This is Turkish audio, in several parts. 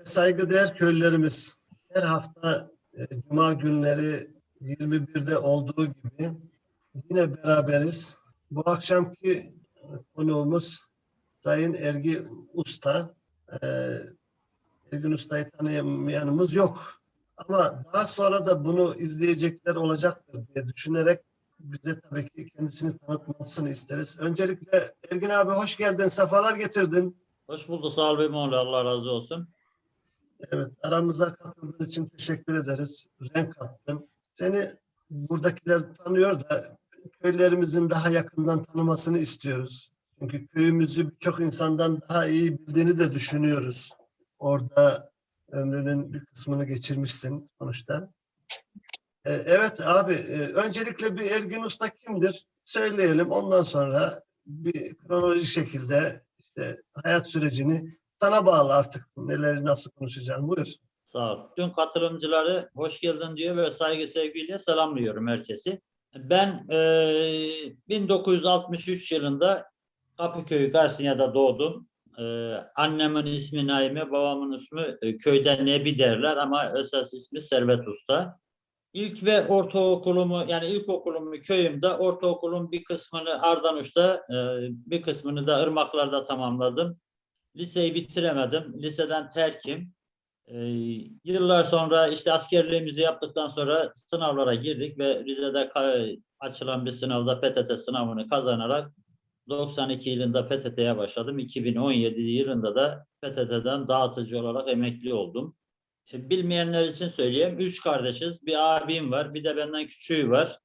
ve saygıdeğer köylülerimiz her hafta e, Cuma günleri 21'de olduğu gibi yine beraberiz. Bu akşamki konuğumuz Sayın Ergin Usta. E, Ergin Usta'yı tanıyamayanımız yok. Ama daha sonra da bunu izleyecekler olacaktır diye düşünerek bize tabii ki kendisini tanıtmasını isteriz. Öncelikle Ergin abi hoş geldin, sefalar getirdin. Hoş bulduk sağ ol Bemoğlu. Allah razı olsun. Evet, aramıza katıldığın için teşekkür ederiz. Renk kattın. Seni buradakiler tanıyor da köylerimizin daha yakından tanımasını istiyoruz. Çünkü köyümüzü birçok insandan daha iyi bildiğini de düşünüyoruz. Orada ömrünün bir kısmını geçirmişsin sonuçta. Ee, Evet abi, e, öncelikle bir Ergün Usta kimdir? Söyleyelim. Ondan sonra bir kronolojik şekilde işte hayat sürecini sana bağlı artık neleri nasıl konuşacağım. Buyur. Sağ ol. Tüm katılımcıları hoş geldin diyor ve saygı sevgiyle selamlıyorum herkesi. Ben eee 1963 yılında Kapıköy Garsinya'da doğdum. Eee, annemin ismi Naime, babamın ismi e, köyden Nebi derler ama esas ismi Servet Usta. İlk ve ortaokulumu yani ilkokulumu köyümde, ortaokulun bir kısmını Ardanuş'ta, eee, bir kısmını da Irmaklar'da tamamladım. Liseyi bitiremedim. Liseden terkim. Ee, yıllar sonra işte askerliğimizi yaptıktan sonra sınavlara girdik ve Rize'de açılan bir sınavda PTT sınavını kazanarak 92 yılında PTT'ye başladım. 2017 yılında da PTT'den dağıtıcı olarak emekli oldum. E, Bilmeyenler için söyleyeyim. Üç kardeşiz. Bir abim var. Bir de benden küçüğü var.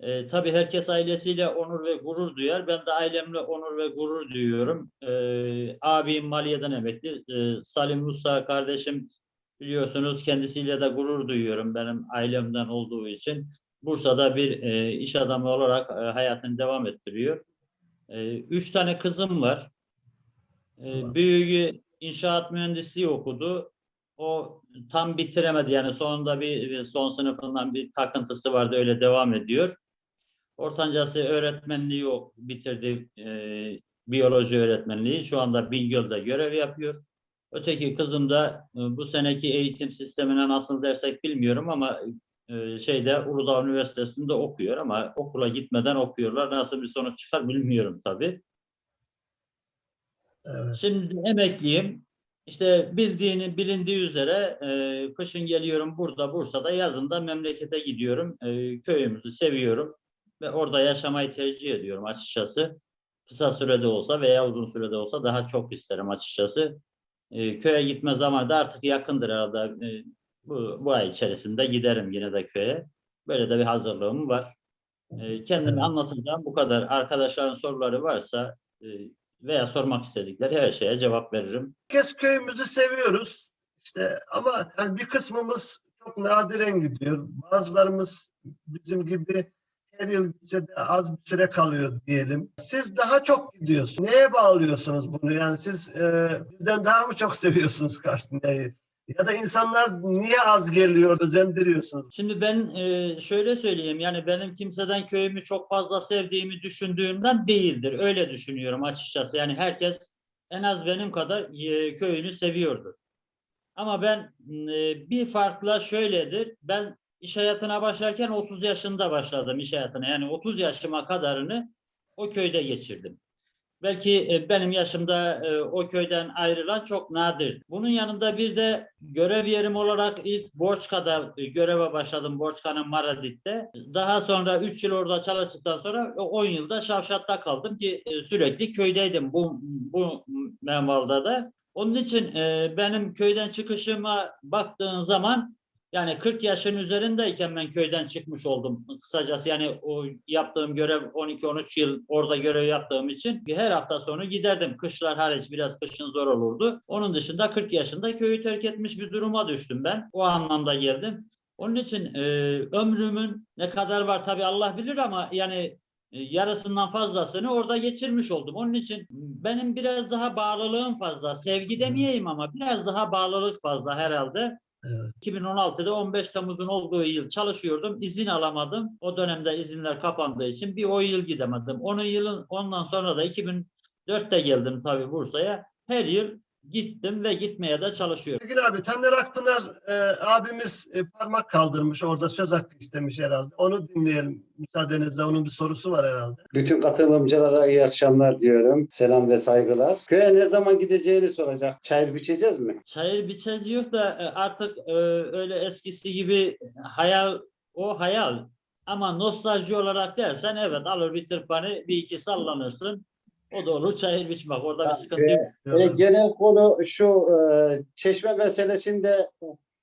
E, tabii herkes ailesiyle onur ve gurur duyar. Ben de ailemle onur ve gurur duyuyorum. E, abim maliyeden emekli. E, Salim Musa kardeşim biliyorsunuz kendisiyle de gurur duyuyorum benim ailemden olduğu için. Bursa'da bir e, iş adamı olarak e, hayatını devam ettiriyor. E, üç tane kızım var. E, büyüğü inşaat mühendisliği okudu. O tam bitiremedi yani sonunda bir, bir son sınıfından bir takıntısı vardı öyle devam ediyor. Ortancası öğretmenliği o- bitirdi, e, biyoloji öğretmenliği. Şu anda Bingöl'de görev yapıyor. Öteki kızım da e, bu seneki eğitim sistemine nasıl dersek bilmiyorum ama e, şeyde Uludağ Üniversitesi'nde okuyor ama okula gitmeden okuyorlar. Nasıl bir sonuç çıkar bilmiyorum tabii. Evet. Şimdi emekliyim. İşte bildiğini bilindiği üzere e, kışın geliyorum burada Bursa'da yazında memlekete gidiyorum. E, köyümüzü seviyorum ve orada yaşamayı tercih ediyorum açıkçası. Kısa sürede olsa veya uzun sürede olsa daha çok isterim açıkçası. E, köye gitme zamanı da artık yakındır herhalde. E, bu, bu ay içerisinde giderim yine de köye. Böyle de bir hazırlığım var. E, kendimi Evet. anlatacağım bu kadar. Arkadaşların soruları varsa e, veya sormak istedikleri her şeye cevap veririm. Herkes köyümüzü seviyoruz. İşte ama yani bir kısmımız çok nadiren gidiyor. Bazılarımız bizim gibi her yıl gitse de az bir süre kalıyor diyelim. Siz daha çok gidiyorsunuz. Neye bağlıyorsunuz bunu? Yani siz e, bizden daha mı çok seviyorsunuz Karşıya'yı? Ya da insanlar niye az geliyor, özendiriyorsunuz? Şimdi ben e, şöyle söyleyeyim yani benim kimseden köyümü çok fazla sevdiğimi düşündüğümden değildir. Öyle düşünüyorum açıkçası. Yani herkes en az benim kadar e, köyünü seviyordur. Ama ben e, bir farkla şöyledir. Ben iş hayatına başlarken 30 yaşında başladım iş hayatına. Yani 30 yaşıma kadarını o köyde geçirdim. Belki e, benim yaşımda e, o köyden ayrılan çok nadir. Bunun yanında bir de görev yerim olarak ilk Borçka'da e, göreve başladım. Borçka'nın Maradit'te. Daha sonra 3 yıl orada çalıştıktan sonra 10 yılda Şavşat'ta kaldım ki sürekli köydeydim bu, bu menvalda da. Onun için benim köyden çıkışıma baktığın zaman yani 40 yaşın üzerindeyken ben köyden çıkmış oldum kısacası. Yani o yaptığım görev 12-13 yıl orada görev yaptığım için her hafta sonu giderdim. Kışlar hariç biraz kışın zor olurdu. Onun dışında 40 yaşında köyü terk etmiş bir duruma düştüm ben. O anlamda geldim. Onun için e, ömrümün ne kadar var tabii Allah bilir ama yani e, yarısından fazlasını orada geçirmiş oldum. Onun için benim biraz daha bağlılığım fazla. Sevgi demeyeyim ama biraz daha bağlılık fazla herhalde. Evet. 2016'da 15 Temmuz'un olduğu yıl çalışıyordum. İzin alamadım. O dönemde izinler kapandığı için bir o yıl gidemedim. Onun yılın ondan sonra da 2004'te geldim tabii Bursa'ya. Her yıl gittim ve gitmeye de çalışıyorum. Sevgili abi Taner Akpınar e, abimiz e, parmak kaldırmış orada söz hakkı istemiş herhalde. Onu dinleyelim müsaadenizle. Onun bir sorusu var herhalde. Bütün katılımcılara iyi akşamlar diyorum. Selam ve saygılar. Köye ne zaman gideceğini soracak. Çayır biçeceğiz mi? Çayır biçez yok da e, artık e, öyle eskisi gibi hayal o hayal. Ama nostalji olarak dersen evet alır bir tırpanı bir iki sallanırsın. O da olur çayır biçmek. Orada bir sıkıntı yok. E, genel konu şu e, çeşme meselesinde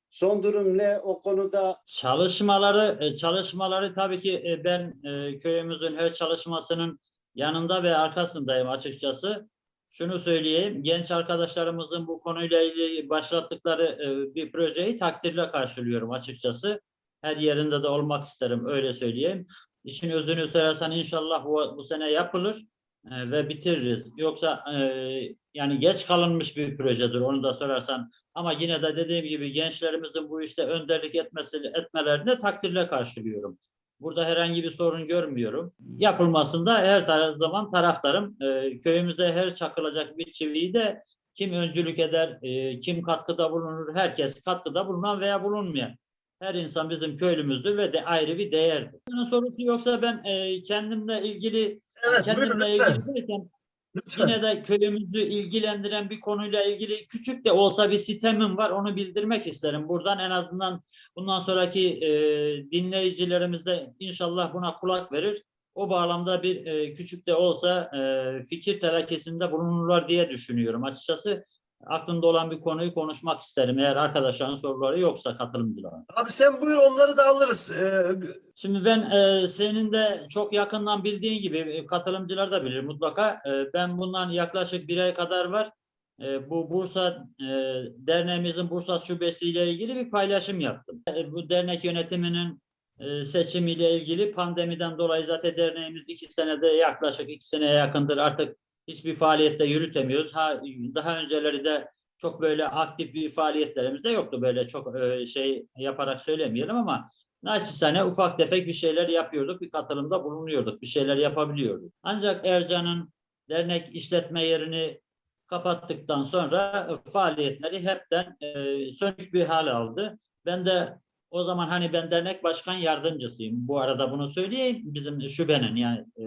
son durum ne? O konuda Çalışmaları e, çalışmaları tabii ki e, ben e, köyümüzün her çalışmasının yanında ve arkasındayım açıkçası. Şunu söyleyeyim, genç arkadaşlarımızın bu konuyla ilgili başlattıkları e, bir projeyi takdirle karşılıyorum açıkçası. Her yerinde de olmak isterim, öyle söyleyeyim. İşin özünü söylersen inşallah bu, bu sene yapılır e, ve bitiririz. Yoksa e, yani geç kalınmış bir projedir onu da sorarsan. Ama yine de dediğim gibi gençlerimizin bu işte önderlik etmesi, etmelerini takdirle karşılıyorum. Burada herhangi bir sorun görmüyorum. Yapılmasında her zaman taraftarım. Ee, köyümüze her çakılacak bir çiviyi de kim öncülük eder, e, kim katkıda bulunur, herkes katkıda bulunan veya bulunmayan. Her insan bizim köylümüzdür ve de ayrı bir değerdir. Bunun sorusu yoksa ben e, kendimle ilgili Evet buyurun kendimle lütfen. ilgili derken lütfen. Yine de köyümüzü ilgilendiren bir konuyla ilgili küçük de olsa bir sitemim var. Onu bildirmek isterim. Buradan en azından bundan sonraki e, dinleyicilerimiz de inşallah buna kulak verir. O bağlamda bir e, küçük de olsa e, fikir telakkisinde bulunurlar diye düşünüyorum. Açıkçası aklımda olan bir konuyu konuşmak isterim. Eğer arkadaşların soruları yoksa katılımcılara. Abi sen buyur onları da alırız. E, Şimdi ben e, senin de çok yakından bildiğin gibi e, katılımcılar da bilir mutlaka. E, ben bundan yaklaşık bir ay kadar var. E, bu Bursa e, derneğimizin Bursa şubesiyle ilgili bir paylaşım yaptım. E, bu dernek yönetiminin e, seçimiyle ilgili pandemiden dolayı zaten derneğimiz iki senede yaklaşık iki seneye yakındır artık hiçbir faaliyette yürütemiyoruz. Ha, daha önceleri de çok böyle aktif bir faaliyetlerimiz de yoktu böyle çok e, şey yaparak söylemeyelim ama Naçizane ufak tefek bir şeyler yapıyorduk, bir katılımda bulunuyorduk, bir şeyler yapabiliyorduk. Ancak Ercan'ın dernek işletme yerini kapattıktan sonra faaliyetleri hepten e, sönük bir hal aldı. Ben de o zaman hani ben dernek başkan yardımcısıyım. Bu arada bunu söyleyeyim. Bizim şubenin yani e,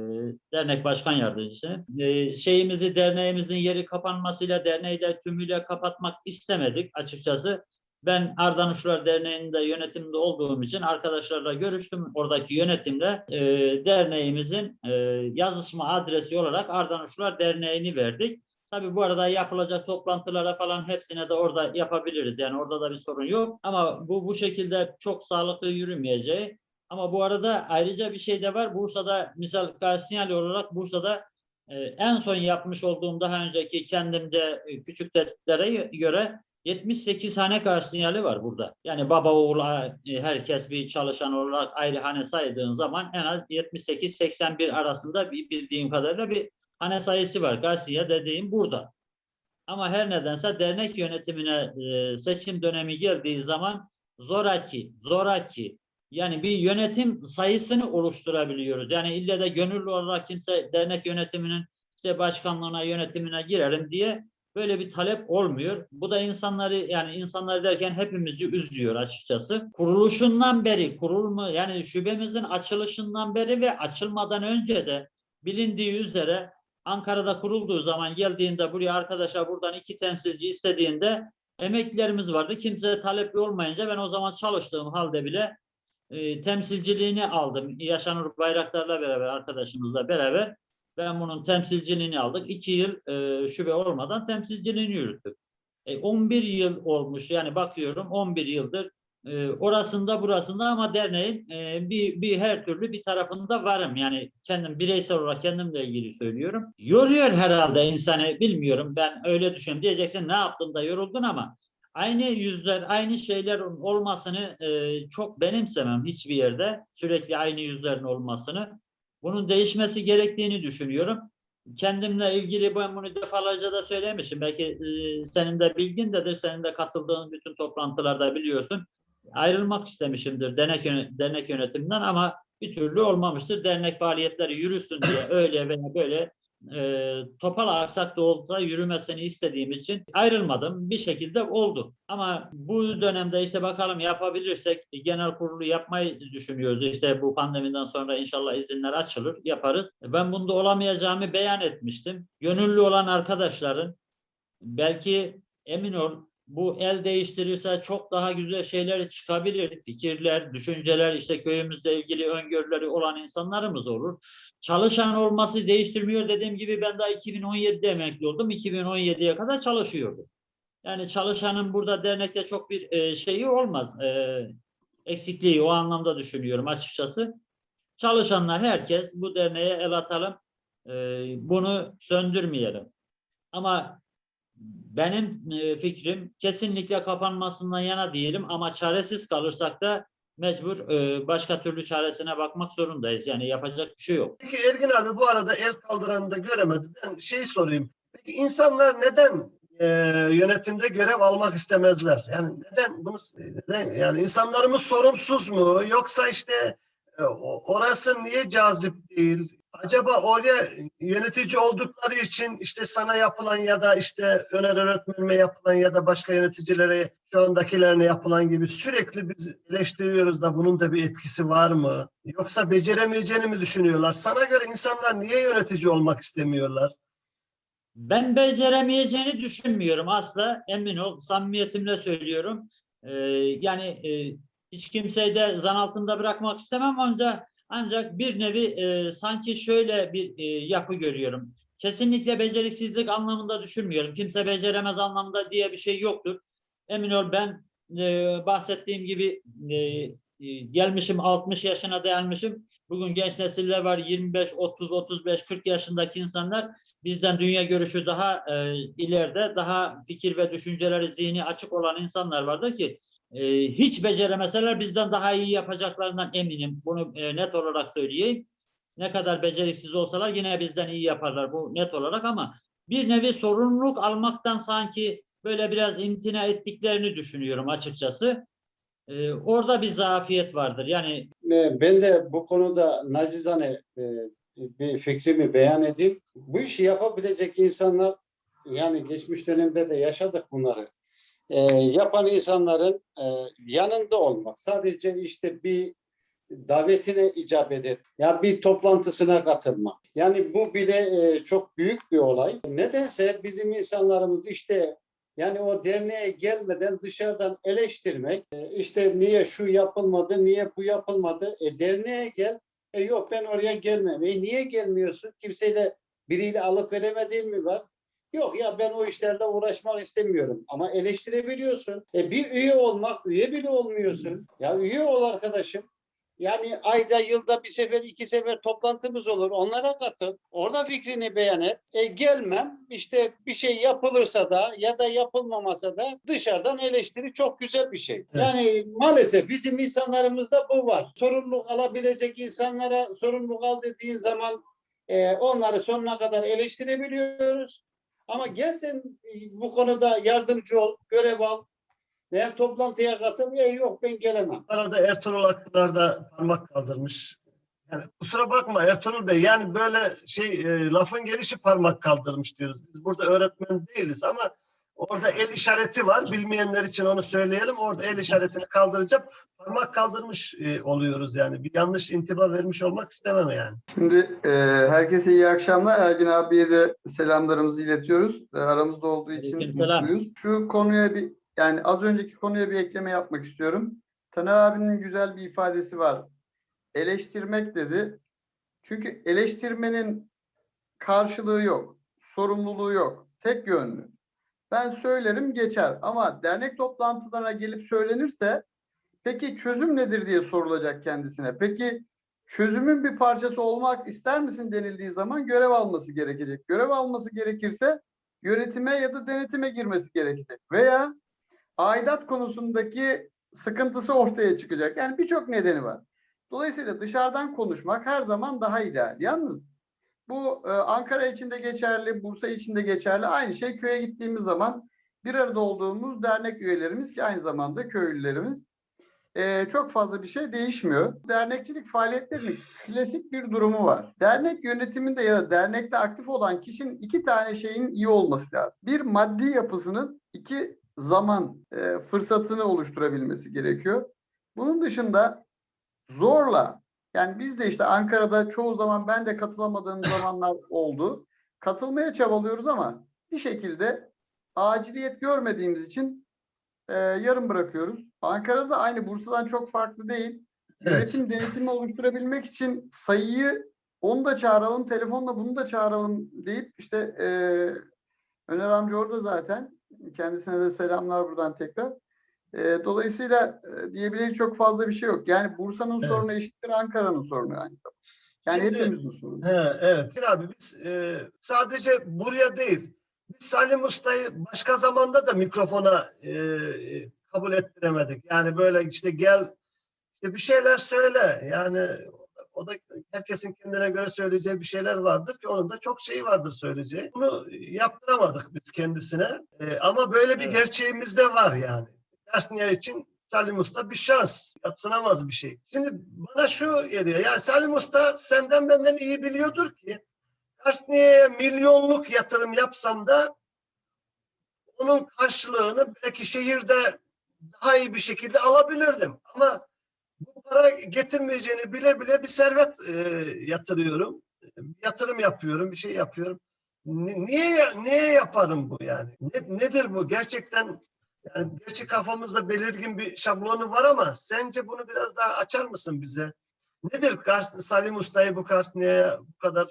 dernek başkan yardımcısı. E, şeyimizi derneğimizin yeri kapanmasıyla derneği de tümüyle kapatmak istemedik açıkçası. Ben Ardanuşlar Derneği'nde yönetimde olduğum için arkadaşlarla görüştüm. Oradaki yönetimle e, derneğimizin e, yazışma adresi olarak Ardanuşlar Derneği'ni verdik. Tabii bu arada yapılacak toplantılara falan hepsine de orada yapabiliriz. Yani orada da bir sorun yok. Ama bu bu şekilde çok sağlıklı yürümeyeceği. Ama bu arada ayrıca bir şey de var. Bursa'da misal Garsinyali olarak Bursa'da e, en son yapmış olduğum daha önceki kendimce e, küçük tespitlere göre 78 hane garsinyali var burada. Yani baba oğul e, herkes bir çalışan olarak ayrı hane saydığın zaman en az 78-81 arasında bir bildiğim kadarıyla bir hane sayısı var. Garsinya dediğim burada. Ama her nedense dernek yönetimine e, seçim dönemi girdiği zaman zoraki, zoraki yani bir yönetim sayısını oluşturabiliyoruz. Yani ille de gönüllü olarak kimse dernek yönetiminin işte başkanlığına, yönetimine girerim diye böyle bir talep olmuyor. Bu da insanları yani insanlar derken hepimizi üzüyor açıkçası. Kuruluşundan beri, kurulma yani şubemizin açılışından beri ve açılmadan önce de bilindiği üzere Ankara'da kurulduğu zaman geldiğinde buraya arkadaşlar buradan iki temsilci istediğinde emeklilerimiz vardı. Kimse talepli olmayınca ben o zaman çalıştığım halde bile e, temsilciliğini aldım. Yaşanur Bayraktar'la beraber arkadaşımızla beraber ben bunun temsilciliğini aldık. İki yıl e, şube olmadan temsilciliğini yürüttük. E, 11 yıl olmuş yani bakıyorum 11 yıldır e, orasında burasında ama derneğin e, bir, bir her türlü bir tarafında varım. Yani kendim bireysel olarak kendimle ilgili söylüyorum. Yoruyor herhalde insanı bilmiyorum ben öyle düşünüyorum. Diyeceksin ne yaptın da yoruldun ama aynı yüzler, aynı şeyler olmasını e, çok benimsemem hiçbir yerde. Sürekli aynı yüzlerin olmasını. Bunun değişmesi gerektiğini düşünüyorum. Kendimle ilgili ben bunu defalarca da söylemişim. Belki e, senin de bilgindedir, senin de katıldığın bütün toplantılarda biliyorsun. Ayrılmak istemişimdir dernek, dernek yönetiminden ama bir türlü olmamıştır. Dernek faaliyetleri yürüsün diye öyle veya böyle e, topal aksak da olsa yürümesini istediğim için ayrılmadım. Bir şekilde oldu. Ama bu dönemde işte bakalım yapabilirsek genel kurulu yapmayı düşünüyoruz. İşte bu pandemiden sonra inşallah izinler açılır, yaparız. Ben bunda olamayacağımı beyan etmiştim. Gönüllü olan arkadaşların belki emin ol bu el değiştirirse çok daha güzel şeyler çıkabilir. Fikirler, düşünceler, işte köyümüzle ilgili öngörüleri olan insanlarımız olur. Çalışan olması değiştirmiyor dediğim gibi ben daha 2017'de emekli oldum. 2017'ye kadar çalışıyordum. Yani çalışanın burada dernekte çok bir e, şeyi olmaz. E, eksikliği o anlamda düşünüyorum açıkçası. Çalışanlar herkes bu derneğe el atalım. E, bunu söndürmeyelim. Ama benim e, fikrim kesinlikle kapanmasından yana değilim ama çaresiz kalırsak da mecbur e, başka türlü çaresine bakmak zorundayız. Yani yapacak bir şey yok. Peki Ergin abi bu arada el kaldıranı da göremedim. Ben şey sorayım. Peki insanlar neden e, yönetimde görev almak istemezler? Yani neden bunu neden yani insanlarımız sorumsuz mu yoksa işte e, orası niye cazip değil? Acaba oraya yönetici oldukları için işte sana yapılan ya da işte Öner öğretmenime yapılan ya da başka yöneticilere şu andakilerine yapılan gibi sürekli biz eleştiriyoruz da bunun da bir etkisi var mı? Yoksa beceremeyeceğini mi düşünüyorlar? Sana göre insanlar niye yönetici olmak istemiyorlar? Ben beceremeyeceğini düşünmüyorum asla. Emin ol, samimiyetimle söylüyorum. Ee, yani e, hiç kimseyi de zan altında bırakmak istemem ancak ancak bir nevi e, sanki şöyle bir e, yapı görüyorum. Kesinlikle beceriksizlik anlamında düşünmüyorum. Kimse beceremez anlamında diye bir şey yoktur. Emin ol ben e, bahsettiğim gibi e, e, gelmişim 60 yaşına dayanmışım. Bugün genç nesiller var 25, 30, 35, 40 yaşındaki insanlar bizden dünya görüşü daha e, ileride, daha fikir ve düşünceleri zihni açık olan insanlar vardır ki e, hiç beceremeseler bizden daha iyi yapacaklarından eminim. Bunu e, net olarak söyleyeyim. Ne kadar beceriksiz olsalar yine bizden iyi yaparlar bu net olarak ama bir nevi sorumluluk almaktan sanki böyle biraz imtina ettiklerini düşünüyorum açıkçası. E, orada bir zafiyet vardır. Yani Ben de bu konuda nacizane e, bir fikrimi beyan edeyim. Bu işi yapabilecek insanlar yani geçmiş dönemde de yaşadık bunları. E, yapan insanların e, yanında olmak. Sadece işte bir davetine icabet et. Ya bir toplantısına katılmak. Yani bu bile e, çok büyük bir olay. Nedense bizim insanlarımız işte yani o derneğe gelmeden dışarıdan eleştirmek, e, işte niye şu yapılmadı, niye bu yapılmadı, e derneğe gel, e yok ben oraya gelmem. E niye gelmiyorsun? Kimseyle biriyle alıp veremediğin mi var? Yok ya ben o işlerle uğraşmak istemiyorum. Ama eleştirebiliyorsun. E bir üye olmak, üye bile olmuyorsun. Ya üye ol arkadaşım. Yani ayda yılda bir sefer iki sefer toplantımız olur. Onlara katıl. Orada fikrini beyan et. E gelmem işte bir şey yapılırsa da ya da yapılmamasa da dışarıdan eleştiri çok güzel bir şey. Yani maalesef bizim insanlarımızda bu var. Sorumluluk alabilecek insanlara sorumluluk al dediğin zaman e, onları sonuna kadar eleştirebiliyoruz. Ama gel sen e, bu konuda yardımcı ol, görev al veya toplantıya katıl. E, yok ben gelemem. Arada Ertuğrul Akpınar da parmak kaldırmış. Yani kusura bakma Ertuğrul Bey yani böyle şey e, lafın gelişi parmak kaldırmış diyoruz. Biz burada öğretmen değiliz ama orada el işareti var. Bilmeyenler için onu söyleyelim. Orada el işaretini kaldıracağım. Parmak kaldırmış e, oluyoruz yani. Bir yanlış intiba vermiş olmak istemem yani. Şimdi e, herkese iyi akşamlar. Ergin abiye de selamlarımızı iletiyoruz. E, aramızda olduğu için Aleykümselam. mutluyuz. Şu konuya bir yani az önceki konuya bir ekleme yapmak istiyorum. Taner abinin güzel bir ifadesi var. Eleştirmek dedi. Çünkü eleştirmenin karşılığı yok. Sorumluluğu yok. Tek yönlü. Ben söylerim geçer ama dernek toplantılarına gelip söylenirse peki çözüm nedir diye sorulacak kendisine. Peki çözümün bir parçası olmak ister misin denildiği zaman görev alması gerekecek. Görev alması gerekirse yönetime ya da denetime girmesi gerekecek. Veya aidat konusundaki sıkıntısı ortaya çıkacak. Yani birçok nedeni var. Dolayısıyla dışarıdan konuşmak her zaman daha ideal. Yalnız bu e, Ankara için de geçerli, Bursa için de geçerli. Aynı şey köye gittiğimiz zaman bir arada olduğumuz dernek üyelerimiz ki aynı zamanda köylülerimiz. e, çok fazla bir şey değişmiyor. Dernekçilik faaliyetlerinin klasik bir durumu var. Dernek yönetiminde ya da dernekte aktif olan kişinin iki tane şeyin iyi olması lazım. Bir maddi yapısının iki zaman e, fırsatını oluşturabilmesi gerekiyor. Bunun dışında zorla yani biz de işte Ankara'da çoğu zaman ben de katılamadığım zamanlar oldu. Katılmaya çabalıyoruz ama bir şekilde aciliyet görmediğimiz için e, yarım bırakıyoruz. Ankara'da aynı Bursa'dan çok farklı değil. Evet. Yönetim denetimi oluşturabilmek için sayıyı onu da çağıralım, telefonla bunu da çağıralım deyip işte e, Öner amca orada zaten. Kendisine de selamlar buradan tekrar. E, dolayısıyla e, diyebilecek çok fazla bir şey yok. Yani Bursa'nın Evet. sorunu eşittir Ankara'nın sorunu aynı zamanda. Yani Şimdi- hepimizin sorunu. He, evet. Şimdi abi biz e, sadece buraya değil, biz Salim Usta'yı başka zamanda da mikrofona e, kabul ettiremedik. Yani böyle işte gel işte bir şeyler söyle. Yani o da herkesin kendine göre söyleyeceği bir şeyler vardır ki onun da çok şeyi vardır söyleyeceği. Bunu yaptıramadık biz kendisine. E, ama böyle bir Evet. gerçeğimiz de var yani. Dersniye için Salim Usta bir şans. Yatsınamaz bir şey. Şimdi bana şu geliyor. Yani Salim Usta senden benden iyi biliyordur ki Dersniye'ye milyonluk yatırım yapsam da onun karşılığını belki şehirde daha iyi bir şekilde alabilirdim. Ama bu para getirmeyeceğini bile bile bir servet e, yatırıyorum. Yatırım yapıyorum, bir şey yapıyorum. Ni- Niye niye yaparım bu yani? Ne- nedir bu? Gerçekten yani gerçi kafamızda belirgin bir şablonu var ama sence bunu biraz daha açar mısın bize? Nedir Kars- Salim Usta'yı bu Karsniye'ye bu kadar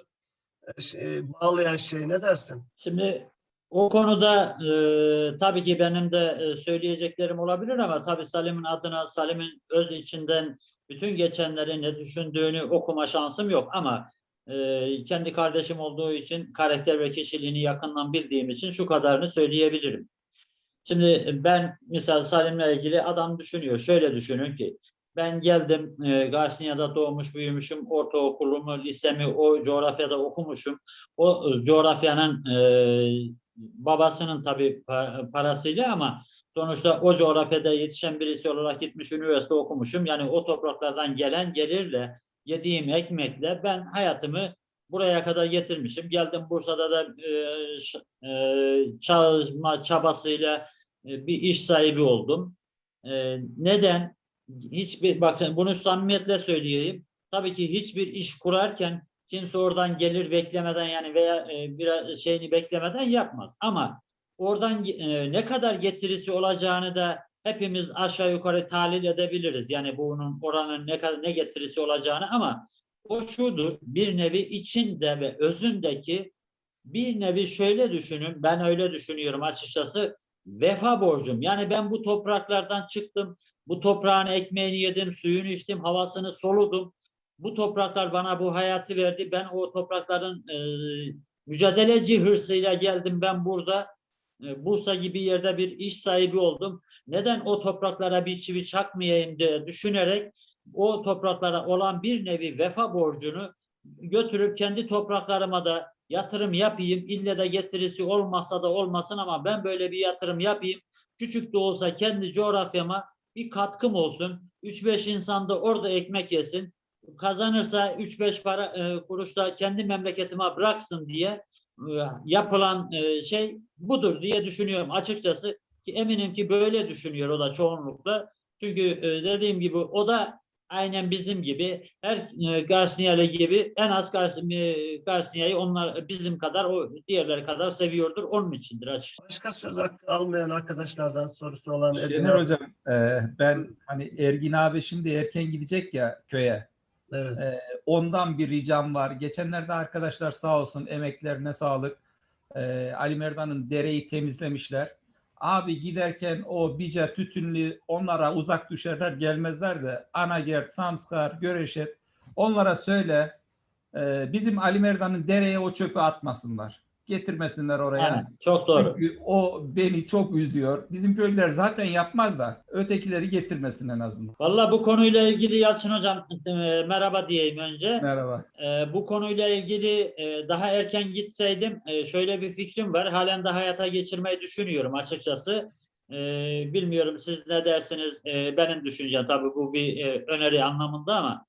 e, şey, bağlayan şey ne dersin? Şimdi o konuda e, tabii ki benim de e, söyleyeceklerim olabilir ama tabii Salim'in adına Salim'in öz içinden bütün geçenleri ne düşündüğünü okuma şansım yok ama e, kendi kardeşim olduğu için karakter ve kişiliğini yakından bildiğim için şu kadarını söyleyebilirim. Şimdi ben misal Salim'le ilgili adam düşünüyor. Şöyle düşünün ki ben geldim e, Garcinya'da doğmuş büyümüşüm. Ortaokulumu, lisemi o coğrafyada okumuşum. O e, coğrafyanın e, babasının tabii pa- parasıyla ama sonuçta o coğrafyada yetişen birisi olarak gitmiş üniversite okumuşum. Yani o topraklardan gelen gelirle yediğim ekmekle ben hayatımı buraya kadar getirmişim. Geldim Bursa'da da e, e, çalışma çabasıyla e, bir iş sahibi oldum. E, neden? Hiçbir bakın bunu samimiyetle söyleyeyim. Tabii ki hiçbir iş kurarken kimse oradan gelir beklemeden yani veya e, biraz şeyini beklemeden yapmaz. Ama oradan e, ne kadar getirisi olacağını da hepimiz aşağı yukarı tahlil edebiliriz. Yani bunun oranın ne kadar ne getirisi olacağını ama o şudur bir nevi içinde ve özündeki bir nevi şöyle düşünün ben öyle düşünüyorum açıkçası vefa borcum. Yani ben bu topraklardan çıktım. Bu toprağın ekmeğini yedim, suyunu içtim, havasını soludum. Bu topraklar bana bu hayatı verdi. Ben o toprakların e, mücadeleci hırsıyla geldim ben burada. E, Bursa gibi yerde bir iş sahibi oldum. Neden o topraklara bir çivi çakmayayım diye düşünerek o topraklara olan bir nevi vefa borcunu götürüp kendi topraklarıma da yatırım yapayım. İlle de getirisi olmazsa da olmasın ama ben böyle bir yatırım yapayım. Küçük de olsa kendi coğrafyama bir katkım olsun. 3-5 insan da orada ekmek yesin. Kazanırsa 3-5 para e, kuruş da kendi memleketime bıraksın diye e, yapılan e, şey budur diye düşünüyorum açıkçası. Ki eminim ki böyle düşünüyor o da çoğunlukla. Çünkü e, dediğim gibi o da aynen bizim gibi her e, Garcinya'lı gibi en az e, Garcinya'yı onlar bizim kadar o diğerleri kadar seviyordur. Onun içindir açık. Başka söz hakkı almayan arkadaşlardan sorusu olan Şener Ergin Hocam e, ben hani Ergin abi şimdi erken gidecek ya köye. Evet. E, ondan bir ricam var. Geçenlerde arkadaşlar sağ olsun emeklerine sağlık. E, Ali Merdan'ın dereyi temizlemişler. Abi giderken o Bica tütünlü onlara uzak düşerler gelmezler de Anagert, Samskar, Göreşet onlara söyle e, bizim Ali Merdan'ın dereye o çöpü atmasınlar. Getirmesinler oraya. Aynen. Çok doğru. Çünkü o beni çok üzüyor. Bizim köylüler zaten yapmaz da ötekileri getirmesin en azından. Valla bu konuyla ilgili Yalçın Hocam e, merhaba diyeyim önce. Merhaba. E, bu konuyla ilgili e, daha erken gitseydim e, şöyle bir fikrim var. Halen de hayata geçirmeyi düşünüyorum açıkçası. e, bilmiyorum siz ne dersiniz e, benim düşüncem tabii bu bir e, öneri anlamında ama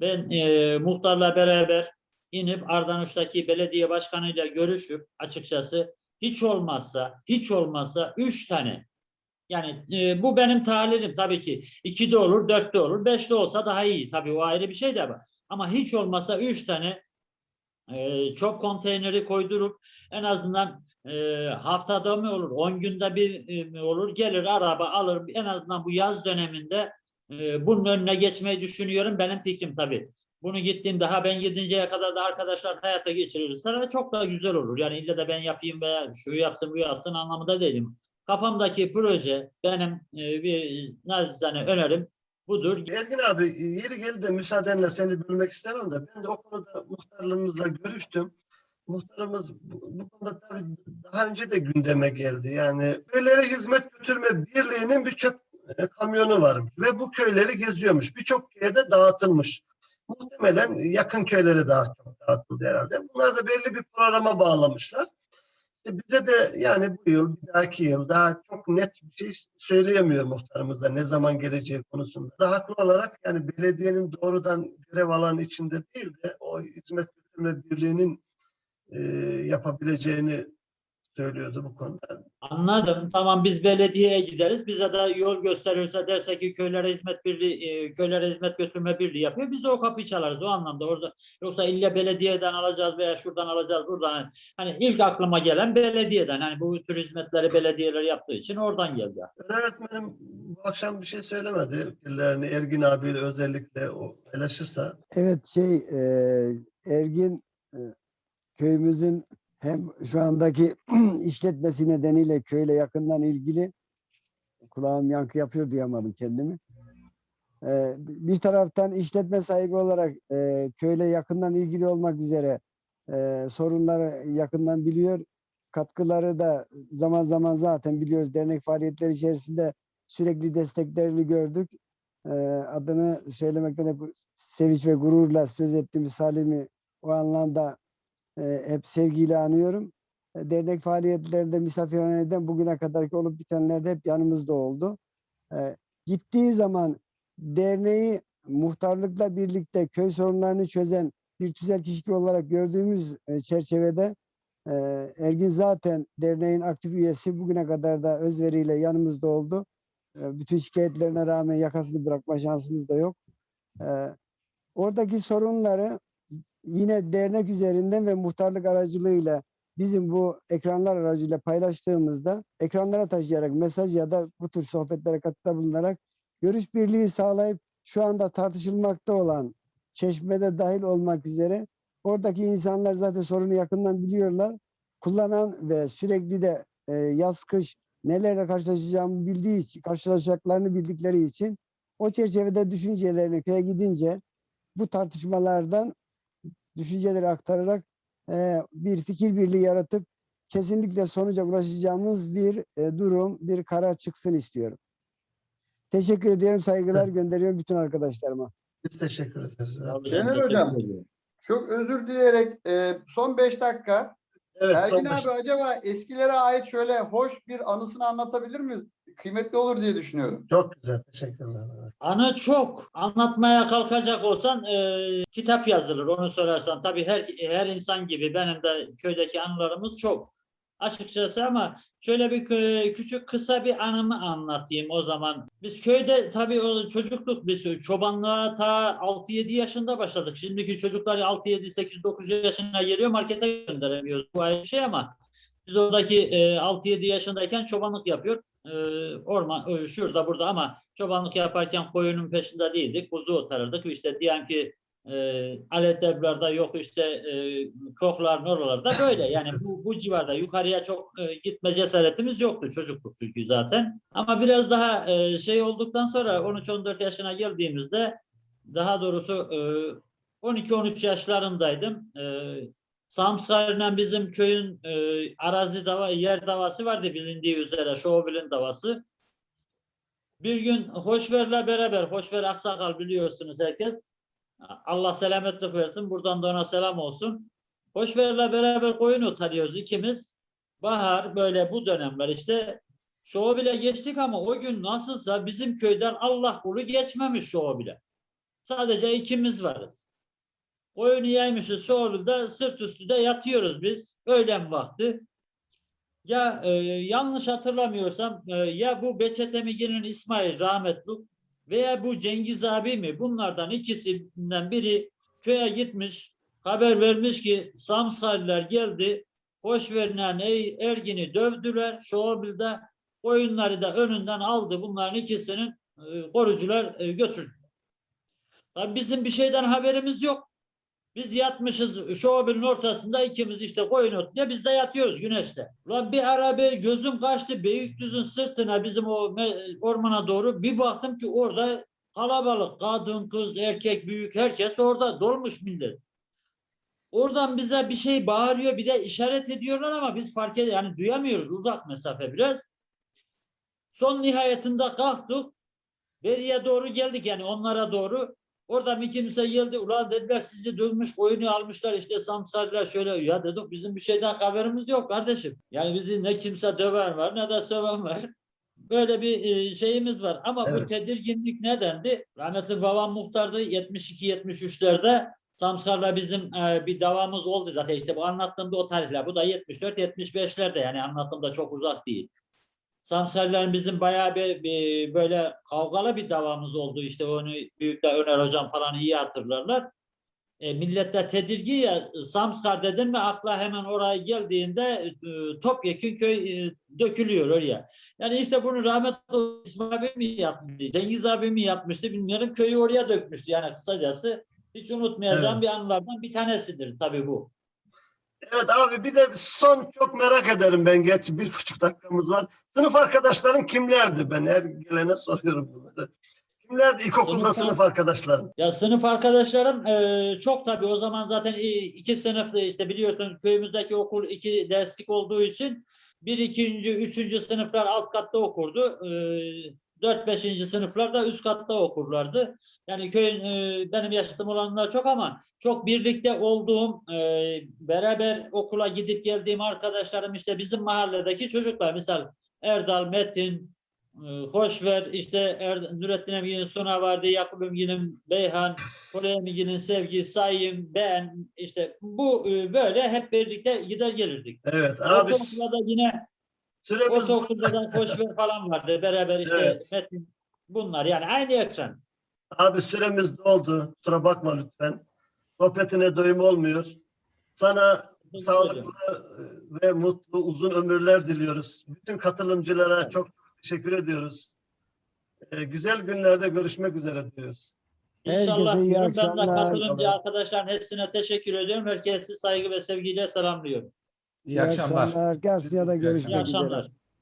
ben e, muhtarla beraber inip Ardanuç'taki belediye başkanıyla görüşüp açıkçası hiç olmazsa hiç olmazsa üç tane yani e, bu benim tahlilim tabii ki iki de olur dört de olur beş de olsa daha iyi tabii o ayrı bir şey de var ama hiç olmazsa üç tane e, çöp konteyneri koydurup en azından e, haftada mı olur, 10 günde bir e, mi olur, gelir araba alır en azından bu yaz döneminde e, bunun önüne geçmeyi düşünüyorum. Benim fikrim tabii. Bunu gittiğim daha ben gidinceye kadar da arkadaşlar hayata geçirirse çok daha güzel olur. Yani illa da ben yapayım veya şu yapsın bu yapsın anlamında değilim. Kafamdaki proje benim e, bir naçizane önerim budur. Ergin abi yeri geldi de müsaadenle seni bölmek istemem de ben de o konuda muhtarlığımızla görüştüm. Muhtarımız bu, konuda tabii daha önce de gündeme geldi. Yani köylere hizmet götürme birliğinin bir çöp e, kamyonu varmış ve bu köyleri geziyormuş. Birçok köye de dağıtılmış. Muhtemelen yakın köylere daha çok dağıtıldı herhalde. Bunlar da belli bir programa bağlamışlar. İşte bize de yani bu yıl, bir dahaki yıl daha çok net bir şey söyleyemiyor muhtarımız da ne zaman geleceği konusunda. Da haklı olarak yani belediyenin doğrudan görev alanı içinde değil de o hizmet götürme birliğinin e, yapabileceğini söylüyordu bu konuda. Anladım. Tamam biz belediyeye gideriz. Bize de yol gösterirse derse ki köylere hizmet birliği, e, köylere hizmet götürme birliği yapıyor. Biz de o kapıyı çalarız o anlamda. Orada yoksa illa belediyeden alacağız veya şuradan alacağız buradan. Hani ilk aklıma gelen belediyeden. Hani bu tür hizmetleri belediyeler yaptığı için oradan geldi. Öğretmenim bu akşam bir şey söylemedi. Birilerini Ergin abiyle özellikle o paylaşırsa. Evet şey e, Ergin e, köyümüzün hem şu andaki işletmesi nedeniyle köyle yakından ilgili kulağım yankı yapıyor duyamadım kendimi. E, bir taraftan işletme sahibi olarak e, köyle yakından ilgili olmak üzere e, sorunları yakından biliyor. Katkıları da zaman zaman zaten biliyoruz dernek faaliyetleri içerisinde sürekli desteklerini gördük. E, adını söylemekten hep sevinç ve gururla söz ettiğimiz Salim'i o anlamda e, hep sevgiyle anıyorum. E, dernek faaliyetlerinde misafirhaneden bugüne kadarki olup bitenlerde hep yanımızda oldu. E, gittiği zaman derneği muhtarlıkla birlikte köy sorunlarını çözen bir tüzel kişi olarak gördüğümüz e, çerçevede e, Ergin zaten derneğin aktif üyesi bugüne kadar da özveriyle yanımızda oldu. E, bütün şikayetlerine rağmen yakasını bırakma şansımız da yok. Oradaki sorunları yine dernek üzerinden ve muhtarlık aracılığıyla bizim bu ekranlar aracıyla paylaştığımızda ekranlara taşıyarak mesaj ya da bu tür sohbetlere katkıda bulunarak görüş birliği sağlayıp şu anda tartışılmakta olan çeşmede dahil olmak üzere oradaki insanlar zaten sorunu yakından biliyorlar. Kullanan ve sürekli de e, yaz kış nelerle karşılaşacağımı bildiği için, karşılaşacaklarını bildikleri için o çerçevede düşüncelerini köye gidince bu tartışmalardan düşünceleri aktararak e, bir fikir birliği yaratıp kesinlikle sonuca ulaşacağımız bir e, durum, bir karar çıksın istiyorum. Teşekkür ediyorum, saygılar gönderiyorum bütün arkadaşlarıma. Biz teşekkür ederiz. Caner Hocam. Çok özür dileyerek e, son 5 dakika. Evet, Ergin abi acaba eskilere ait şöyle hoş bir anısını anlatabilir miyiz? Kıymetli olur diye düşünüyorum. Çok güzel, teşekkürler. Anı çok. Anlatmaya kalkacak olsan e, kitap yazılır onu sorarsan. Tabii her her insan gibi benim de köydeki anılarımız çok. Açıkçası ama şöyle bir kö- küçük kısa bir anımı anlatayım o zaman. Biz köyde tabii o çocukluk biz çobanlığa ta 6-7 yaşında başladık. Şimdiki çocuklar 6-7 8-9 yaşına geliyor markete gönderemiyoruz. Bu ayrı şey ama biz oradaki e, 6-7 yaşındayken çobanlık yapıyor. E, orman e, şurada burada ama çobanlık yaparken koyunun peşinde değildik. Kuzu otarırdık. İşte diyelim ki e, alet evlerde yok işte e, kokların oralarda böyle. Yani bu, bu civarda yukarıya çok e, gitme cesaretimiz yoktu çocukluk çünkü zaten. Ama biraz daha e, şey olduktan sonra 13-14 yaşına geldiğimizde daha doğrusu e, 12-13 yaşlarındaydım. E, Samsar'la bizim köyün e, arazi dava, yer davası vardı bilindiği üzere Şovil'in davası. Bir gün Hoşver'le beraber, Hoşver Aksakal biliyorsunuz herkes. Allah selametlik versin. Buradan da ona selam olsun. Hoşver'le beraber koyun otarıyoruz ikimiz. Bahar böyle bu dönemler işte Şovu bile geçtik ama o gün nasılsa bizim köyden Allah kulu geçmemiş şovu bile. Sadece ikimiz varız. Oyunu yaymışız Şovu'da sırt üstü de yatıyoruz biz. Öğlen vakti. Ya e, yanlış hatırlamıyorsam e, ya bu Beçet Emigi'nin İsmail rahmetli veya bu Cengiz abi mi bunlardan ikisinden biri köye gitmiş haber vermiş ki Samsarlar geldi hoş verilen ey Ergin'i dövdüler Şovil'de oyunları da önünden aldı bunların ikisinin e, korucular e, götürdü. Tabii bizim bir şeyden haberimiz yok. Biz yatmışız şovabinin ortasında ikimiz işte koyun otluyor biz de yatıyoruz güneşte. Ulan bir ara bir gözüm kaçtı Beylikdüz'ün sırtına bizim o ormana doğru bir baktım ki orada kalabalık kadın kız erkek büyük herkes orada dolmuş millet. Oradan bize bir şey bağırıyor bir de işaret ediyorlar ama biz fark ediyoruz yani duyamıyoruz uzak mesafe biraz. Son nihayetinde kalktık. Beriye doğru geldik yani onlara doğru. Orada bir kimse geldi. Ulan dediler sizi dövmüş koyunu almışlar işte samsarlar şöyle. Ya dedik bizim bir şeyden haberimiz yok kardeşim. Yani bizi ne kimse döven var ne de söven var. Böyle bir e, şeyimiz var. Ama bu Evet. tedirginlik nedendi? Rahmetli babam muhtardı 72-73'lerde. Samsar'la bizim e, bir davamız oldu zaten işte bu anlattığımda o tarihler. Bu da 74-75'lerde yani anlattığımda çok uzak değil. Samsar'la bizim bayağı bir, bir böyle kavgalı bir davamız oldu. İşte onu büyükler Öner hocam falan iyi hatırlarlar. E, millet de tedirgin ya Samsar dedin mi akla hemen oraya geldiğinde e, topyekun köy e, dökülüyor oraya. Yani işte bunu rahmetli İsmail abi mi yapmıştı, Cengiz abi mi yapmıştı bilmiyorum. Köyü oraya dökmüştü yani kısacası. Hiç unutmayacağım Evet. bir anılardan bir tanesidir tabii bu. Evet abi bir de son çok merak ederim ben geç bir buçuk dakikamız var. Sınıf arkadaşların kimlerdi? Ben her gelene soruyorum bunları. Kimlerdi ilkokulda sınıf, sınıf arkadaşların? Ya sınıf arkadaşlarım e, çok tabii o zaman zaten iki sınıflı işte biliyorsun köyümüzdeki okul iki derslik olduğu için bir ikinci, üçüncü sınıflar alt katta okurdu. E, 4-5. sınıflarda üst katta okurlardı. Yani köyün e, benim yaşım olanlar çok ama çok birlikte olduğum, e, beraber okula gidip geldiğim arkadaşlarım işte bizim mahalledeki çocuklar. Misal Erdal, Metin, e, Hoşver, işte er, Nurettin Emgin'in Suna vardı, Yakup Emgin'in Beyhan, Kore Emgin'in Sevgi, Sayın, ben işte bu e, böyle hep birlikte gider gelirdik. Evet abi. Yine süremiz bu. ortaokulda da Hoşver falan vardı. Beraber işte Evet. Metin, bunlar yani aynı ekran. Abi süremiz doldu. Kusura bakma lütfen. Sohbetine doyum olmuyor. Sana sağlıklı ve mutlu uzun ömürler diliyoruz. Bütün katılımcılara çok teşekkür ediyoruz. Ee, güzel günlerde görüşmek üzere diyoruz. İnşallah akşamlar. katılımcı arkadaşların hepsine teşekkür ediyorum. Herkesi saygı ve sevgiyle selamlıyorum. İyi akşamlar. Garsiyada görüşmek İyi üzere. akşamlar.